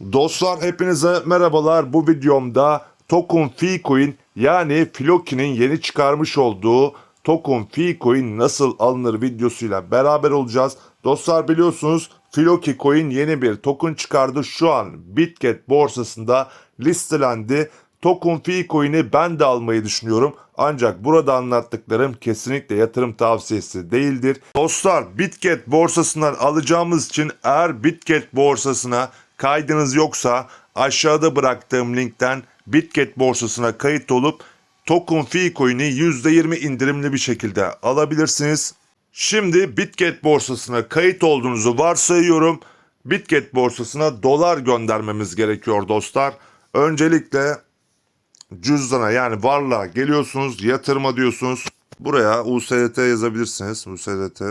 Dostlar hepinize merhabalar. Bu videomda Token Fee yani Floki'nin yeni çıkarmış olduğu Token Fee nasıl alınır videosuyla beraber olacağız. Dostlar biliyorsunuz Floki Coin yeni bir token çıkardı. Şu an Bitget borsasında listelendi. Token Fee ben de almayı düşünüyorum. Ancak burada anlattıklarım kesinlikle yatırım tavsiyesi değildir. Dostlar Bitget borsasından alacağımız için eğer Bitget borsasına kaydınız yoksa aşağıda bıraktığım linkten Bitget borsasına kayıt olup Token Fee Coin'i %20 indirimli bir şekilde alabilirsiniz. Şimdi Bitget borsasına kayıt olduğunuzu varsayıyorum. Bitget borsasına dolar göndermemiz gerekiyor dostlar. Öncelikle cüzdana yani varlığa geliyorsunuz, yatırıma diyorsunuz. Buraya USDT yazabilirsiniz. USDT.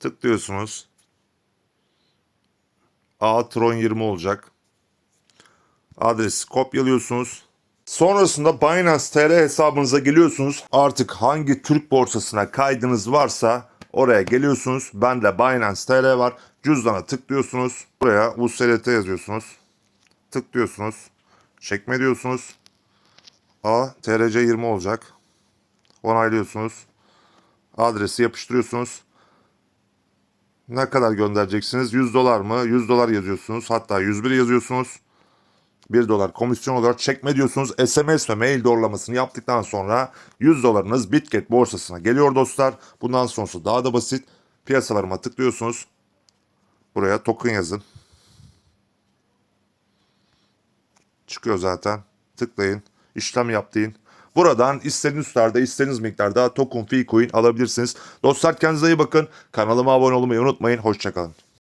Tıklıyorsunuz. A Tron 20 olacak. Adresi kopyalıyorsunuz. Sonrasında Binance TR hesabınıza geliyorsunuz. Artık hangi Türk borsasına kaydınız varsa oraya geliyorsunuz. Bende Binance TR var. Cüzdana tıklıyorsunuz. Buraya USDT yazıyorsunuz. Tıklıyorsunuz. Çekme diyorsunuz. A TRC 20 olacak. Onaylıyorsunuz. Adresi yapıştırıyorsunuz. Ne kadar göndereceksiniz? 100 dolar mı? 100 dolar yazıyorsunuz. Hatta 101 yazıyorsunuz. 1 dolar komisyon olarak çekme diyorsunuz. SMS ve mail doğrulamasını yaptıktan sonra 100 dolarınız Bitget borsasına geliyor dostlar. Bundan sonrası daha da basit. Piyasalarıma tıklıyorsunuz. Buraya token yazın. Çıkıyor zaten. Tıklayın. İşlem yap deyin. Buradan istediğiniz tutarda, istediğiniz miktarda token fee coin alabilirsiniz. Dostlar kendinize iyi bakın. Kanalıma abone olmayı unutmayın. Hoşçakalın.